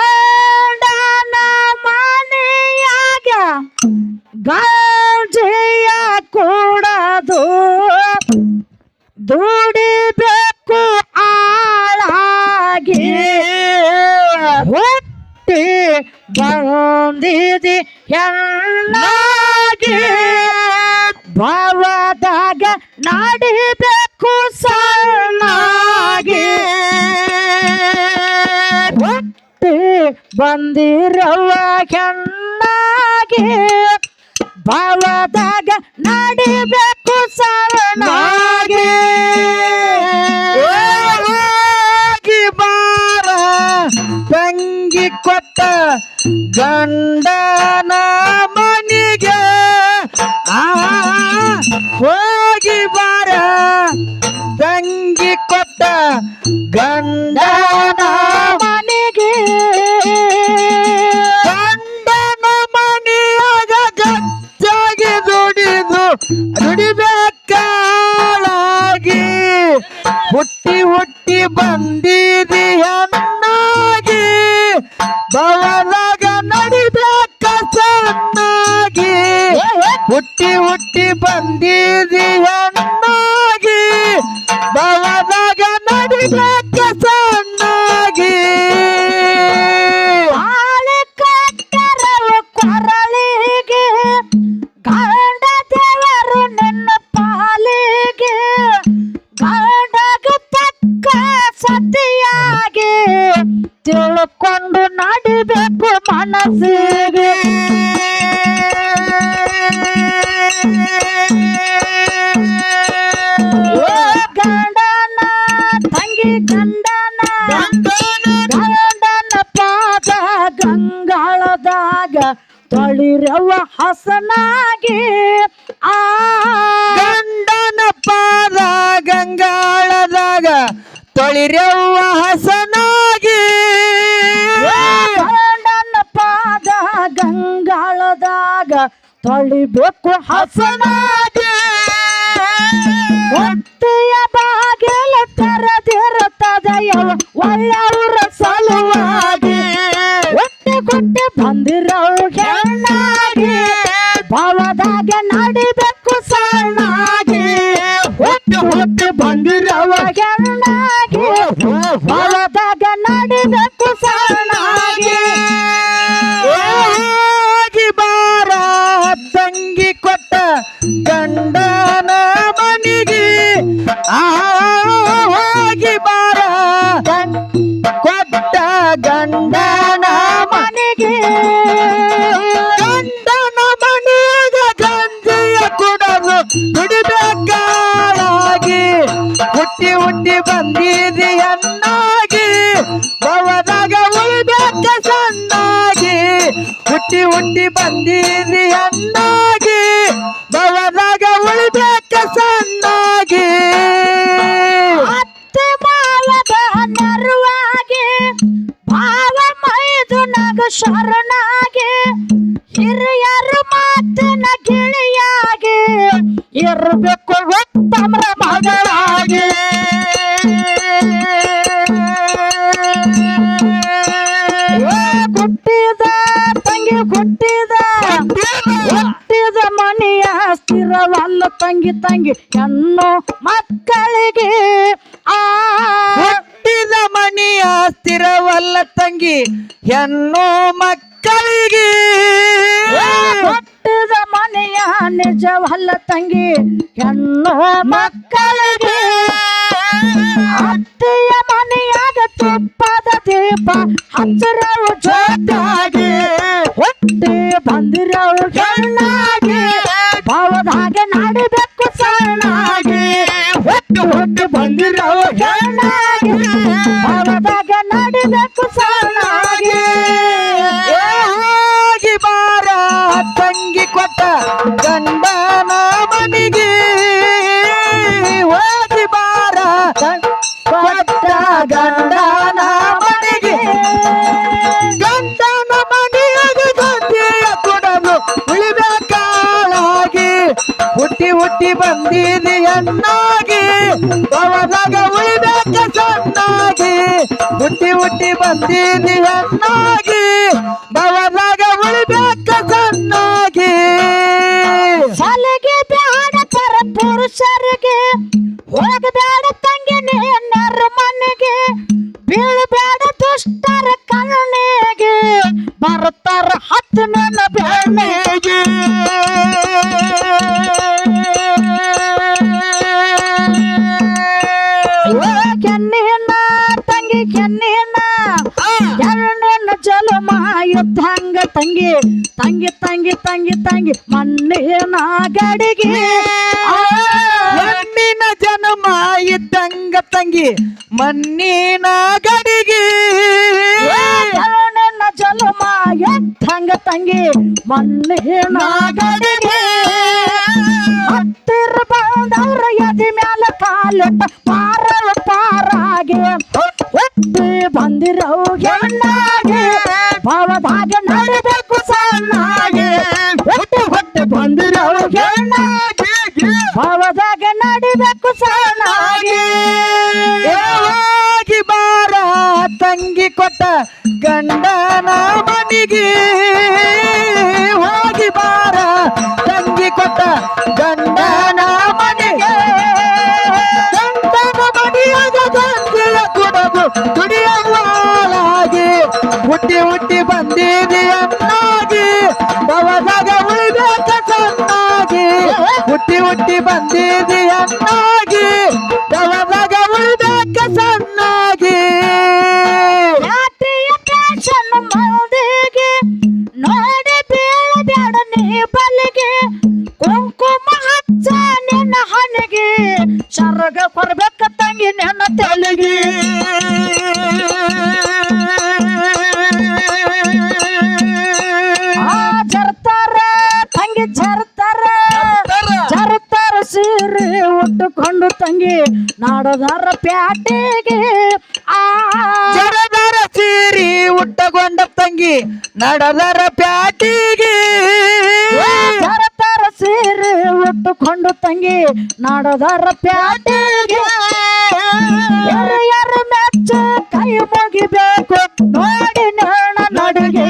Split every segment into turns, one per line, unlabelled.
ಗಂಡನ ಮನೆಯಾಗ ಗಾಂಜೆಯ ಕೂಡದು ದುಡಿಬೇಕು ಆಳಾಗಿ ಹುಟ್ಟಿ ಬಂದಿದಿ ಹೆಣ್ಣಾಗಿ ಭಾವದಾಗ ನಾಡಿಬೇಕು ಸಣ್ಣಾಗಿ. ಹುಟ್ಟಿ ಬಂದಿರವ ಹೆಣ್ಣಾಗಿ. ಭಾವದಾಗ ನಾಡಿಬೇಕು ಸಣ್ಣಾಗಿ.
ದುಡಿಬೇಕಾಳಾಗಿ. ಹುಟ್ಟಿ ಹುಟ್ಟಿ ಬಂದಿದಿ ಅನ್ನಾಗಿ ಬವಲಾಗ ನಡಿಬೇಕ ಸಣ್ಣಾಗಿ. ಹುಟ್ಟಿ ಹುಟ್ಟಿ ಬಂದಿದಿ ಅನ್ನಾಗಿ ಬವಲಾಗ ನಡಿಬೇಕ
ತಿಳ್ಕೊಂಡು ನಡಿಬೇಕು ಮನಸ್ಸಿಗೆ. ಗಂಡನ ತಂಗಿ ಗಂಡನ ಗಂಡನ ಪಾದ ಗಂಗಾಳದಾಗ ತೊಳಿರವ ಹಸನಾಗಿ. ಆ
ಗಂಡನ ಪಾದ ಗಂಗಾಳದಾಗ ತೊಳಿರವ್ವ ಹಸನಾಗಿ
ಗಂಗಾಳದಾಗ ತೊಳಿಬೇಕು ಹಸನಾಗಿ. ಹೊಟ್ಟೆಯ ಬಾಗಿಲ ತೆರೆದಿರುತ್ತದೆಯವ ಒಳ್ಳೆಯವರ ಸಲುವಾಗಿ. ಹೊಟ್ಟೆ ಕೊಟ್ಟೆ ಬಂದಿರೋ ಹೆಣ್ಣಾಗಿ. ಭಾವದಾಗ ನಡಿಬೇಕು ಸಣ್ಣಾಗಿ. ಹೊಟ್ಟೆ ಹೊಟ್ಟೆ ಬಂದಿರೋ ಹೆಣ್ಣಾಗಿ. ಭಾವದಾಗ ನಡಿಬೇಕು
ಹುಟ್ಟಿ ಬಂದಿರಿ ಅನ್ನಾಗಿ ಬವರಾಗ ಉಳಿಬೇಕ ಸಣ್ಣಾಗಿ.
ಅತ್ತೆ ಮಾಲದ ನರುವಾಗಿ ಭಾವ ಮೈದು ನಗ ಶರಣಾಗಿ, ಹಿರಿಯರ ಮಾತಿನ ಗಿಳಿಯಾಗಿ, ಇರಬೇಕು ಉತ್ತಮ ಮಗಳಾಗಿ. ತಂಗಿ ತಂಗಿ ಹೆಣ್ಣು ಮಕ್ಕಳಿಗೆ ಆ
ಹುಟ್ಟಿದ ಮನೆಯ ಸ್ಥಿರವಲ್ಲ ತಂಗಿ ಹೆಣ್ಣು ಮಕ್ಕಳಿಗೆ.
ಹುಟ್ಟಿದ ಮನೆಯ ನಿಜವಲ್ಲ ತಂಗಿ ಹೆಣ್ಣು ಮಕ್ಕಳಿಗೆ. ಅತ್ತೆಯ ಮನೆಯಾಗ ತುಪ್ಪದ ದೀಪ ಹತ್ತಿರವು ಜೊತೆಯಾಗಿ ಬಂದಿರವು ಹುಟ್ಟಿ
ಬಂದೀನಿ ಅನ್ನಾಗಿ ಭವದಾಗ ಉಳಿಬೇಕ ಚೆನ್ನಾಗಿ ಹುಟ್ಟಿ ಹುಟ್ಟಿ ಬಂದೀನಿ ಅನ್ನಾಗಿ ಭವದಾಗ ಉಳಿಬೇಕ ಚೆನ್ನಾಗಿ
ಶಾಲೆಗೆ ಬ್ಯಾಡ ಪರ ಪುರುಷರಿಗೆ, ಹೋಗಬೇಡ ತಂಗಿ ನೀನರ ಮನೆಗೆ, ಬೀಳಬೇಡ ದುಷ್ಟರ ಕಣ್ಣಿಗೆ ಬರ್ತಾರ ಹತ್ತು ನನ್ನ ಬೆಣ್ಣಿಗೆ ತಂಗಿ ಮಣ್ಣಿನ ಗಡಿಗೆ.
ಜನ್ಮ ಇದ್ದಂಗ ತಂಗಿ ಮಣ್ಣಿನ ಗಡಿಗೆ.
ಎರಡನ್ನ ಜಲಮ ಯುದ್ಧಂಗ ತಂಗಿ ಮಣ್ಣಿನ ಗಡಿಗೆ. ಹತ್ತಿರ ಬಂದವ್ರ ಎದಿ ಮ್ಯಾಲ ಕಾಲಿಟ್ಟ ಪಾರ ಪಾರಾಗೆ. ಬಂದಿರೌ ಬಂದಿರೋ ಹೆಣ್ಣಾಗೆ. ಭಾವದಾಗ ನಡಿಬೇಕು ಸಣ್ಣಾಗೆ. ಭಾವದಾಗ ನಡಿಬೇಕು ಸಣ್ಣಾಗೆ.
ಹೋಗಿ ಬಾರ ತಂಗಿ ಕೊಟ್ಟ ಗಂಡನ ಮನಿಗೆ. ಹೋಗಿ ಬಾರ ತಂಗಿ ಕೊಟ್ಟ ಗಂಡನ ಮನಿಗೆ. ಗಂಡನ ಮನಿಯಾಗ ಗಂಜಿಳ ಕುಡದು ದುಡಿಯುವಾಲಾಗಿ ಹುಟ್ಟಿ ಹುಟ್ಟಿ ಬಂದಿದೆ ಹುಟ್ಟಿ ಹುಟ್ಟಿ ಬಂದಿದೆ
ಸೀರೆ ಉಟ್ಟುಕೊಂಡು ತಂಗಿ ನಾಡದಾರ ಪ್ಯಾಟೆಗೆ ಆ.
ಜರದರ ಸೀರಿ ಉಟ್ಟಗೊಂಡ ತಂಗಿ ನಡೆದರ ಪ್ಯಾಟಿಗೆ.
ಸರತಾರ ಸೀರೆ ಉಟ್ಟುಕೊಂಡು ತಂಗಿ ನಾಡದಾರ ಪ್ಯಾಟಿಗೆ. ಯಾರು ಯಾರು ಮೆಚ್ಚ ಕೈ ಮುಗಿಬೇಕು. ನೋಡಿ ನಡುಗೆ.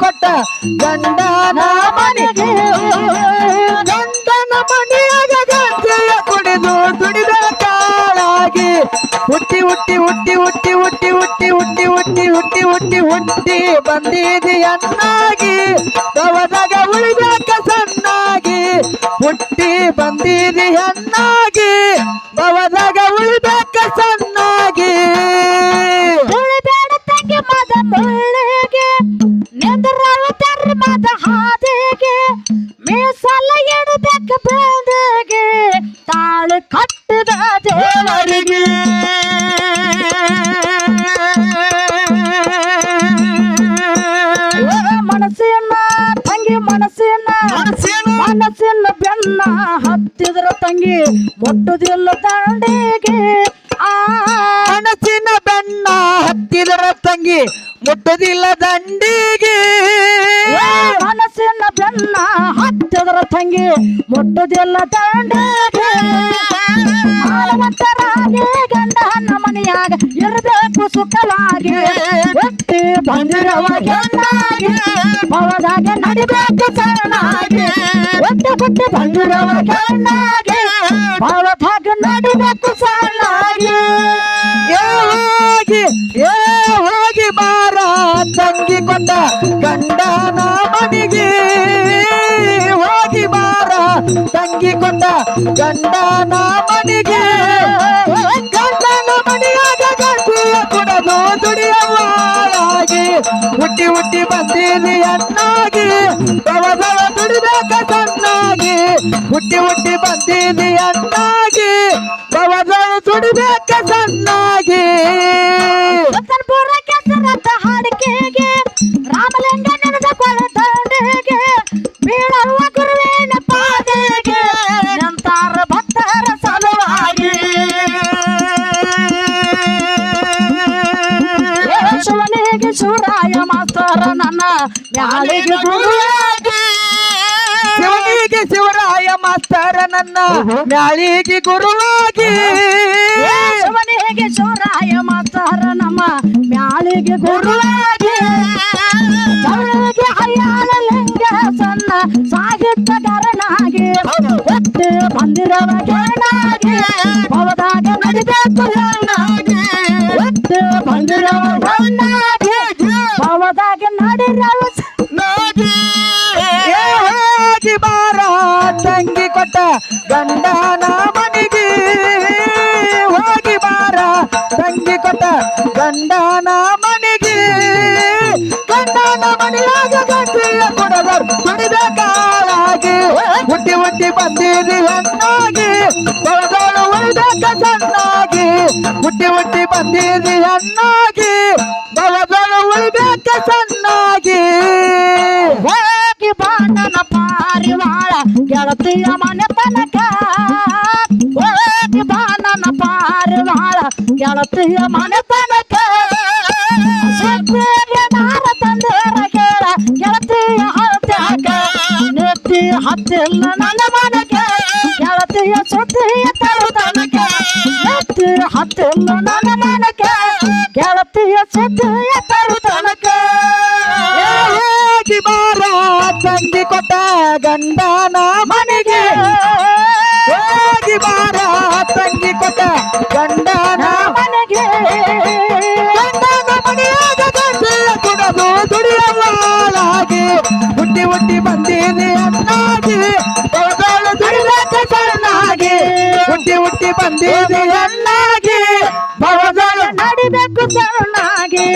ಕೊಟ್ಟ ಗಂಡನ ಮನೆಗೆ ಗಂಡನ ಮನೆಯಾಗ ಗಂಜೆಯ ಕುಡಿದು ದುಡಿದ ಕಾಳಾಗಿ ಹುಟ್ಟಿ ಹುಟ್ಟಿ ಹುಟ್ಟಿ ಹುಟ್ಟಿ ಹುಟ್ಟಿ ಹುಟ್ಟಿ ಹುಟ್ಟಿ ಹುಟ್ಟಿ ಹುಟ್ಟಿ ಹುಟ್ಟಿ ಹುಟ್ಟಿ ಬಂದಿದೆ ಅನ್ನಾಗಿ ಭವದಾಗ ಉಳಿದ ಸಣ್ಣಾಗಿ ಹುಟ್ಟಿ ಬಂದಿದೆ ಅನ್ನಾಗಿ ಉಳಿದ ಉಳಿಬೇಕ
ಮನಸ್ಸಿನ ತಂಗಿ ಮನಸ್ಸಿನ ಮನಸ್ಸಿನ. ಬೆನ್ನ ಹತ್ತಿದ್ರ ತಂಗಿ ಮುಟ್ಟುದಿಲ್ಲ ದಂಡಿಗೆ ಆ.
ಮನಸ್ಸಿನ ಬೆನ್ನ ಹತ್ತಿದ್ರ ತಂಗಿ ಮುಟ್ಟುದಿಲ್ಲ ದಂಡಿಗೆ.
ಮನಸ್ಸಿನ ಬೆನ್ನ ಹತ್ತಿದ್ರ ತಂಗಿ ಮುಟ್ಟುದಿಲ್ಲ ದಂಡಿಗೆ. ಮಾನವಂತರಾಗಿ ಭೂಮಿಯಾಗ ಇರಬೇಕು ಸುಖವಾಗಿ ಒತ್ತಿ ಬಂದಿರವಾಗಿ ಅವರಾಗ ನಡಿಬೇಕು ಚೆನ್ನಾಗಿ ಒತ್ತೆ ಬುಟ್ಟಿ ಬಂದಿರವಾಗಿ ಭಾಗ ನಡಿಬೇಕು
ಸಾಲಾಗಿ ಹೋಗಿ ಏ ಹೋಗಿ ಬಾರ ತಂಗಿ ಕೊಟ್ಟ ಗಂಡನ ಮನೆಗೆ ಹೋಗಿ ಬಾರ ತಂಗಿ ಕೊಟ್ಟ ಗಂಡನ ಮನೆಗೆ ಹುಟ್ಟಿ ಹುಟ್ಟಿ ಬಂದೀನಿ ಅಣ್ಣಾಗಿ. ದವ ದವ ದುಡಿಬೇಕ ಸಣ್ಣಾಗಿ ಹುಟ್ಟಿ ಹುಟ್ಟಿ ಬಂದೀನಿ ಅಣ್ಣಾಗಿ. ದವ ದವ ದುಡಿಬೇಕ ಸಣ್ಣಾಗಿ ಶಿವನಿಗೆ ಶಿವರಾಯ ಮಾಸ್ತರ ನನ್ನ ಮ್ಯಾಳಿಗೆ ಗುರುವಾಗಿ
ಶಿವನಿಗೆ ಶಿವರಾಯ ಮಾಸ್ತರ ನಮ್ಮ ಮ್ಯಾಳಿಗೆ ಗುರುವಾಗಿ ಲಿಂಗ ಸಣ್ಣ ಸಾಹಿತ್ಯಗಾರನಾಗಿ ಎತ್ತಿ ಬಂದಿರವ ಗೆಳನಾಗಿ ಭವದಾಗ ನಡಿಬೇಕು ಹೆಣ್ಣಾಗಿ ಬಂದಿರವ ನಡಿರವ
ತಂಗಿ ಗಂಡ ಮನೆಗೆ ಹೋಗಿ ಬಾರ. ತಂಗಿ ಕೊಟ್ಟ ಗಂಡನ ಮನೆಗೆ ಗಂಡ ಮನೆಯಾಗ ಗಂಟಿಯ ಕುಡಿದ ಕಾಲಾಗಿ ಹುಟ್ಟಿ ಹುಟ್ಟಿ ಬಂದಿದಿ ಹಣ್ಣಾಗಿ ತೊಳೆದೋಳು ಉಳಿದ ಸಣ್ಣಾಗಿ. ಹುಟ್ಟಿ ಹುಟ್ಟಿ ಬಂದಿರಿ ಹಣ್ಣಾಗಿ ತೊಳೆದೋಳು ಉಳಿದ ಸಣ್ಣಾಗಿ.
ಗೆಳತಿಯ ಮನೆ ತನಕ ಹೋಗಿ ಬಾಣನ ಮಾಡ ಗೆಳತಿಯ ಮನೆ ತನಕ ನಾರ ತಂದರ ಕೇಳ ಗೆಳತಿಯ ಹತ್ತಿಲ್ಲ
ಬಂದಿದೆ ಅನ್ನಾಗಿ ತೊಳೆದೋಳು ದುಡಿಬೇಕ ಸಣ್ಣಾಗಿ ಹುಟ್ಟಿ ಹುಟ್ಟಿ ಬಂದಿದೆ ಅನ್ನಾಗಿ ಭವದೊಳು
ನಡಿಬೇಕು ಸಣ್ಣಾಗಿ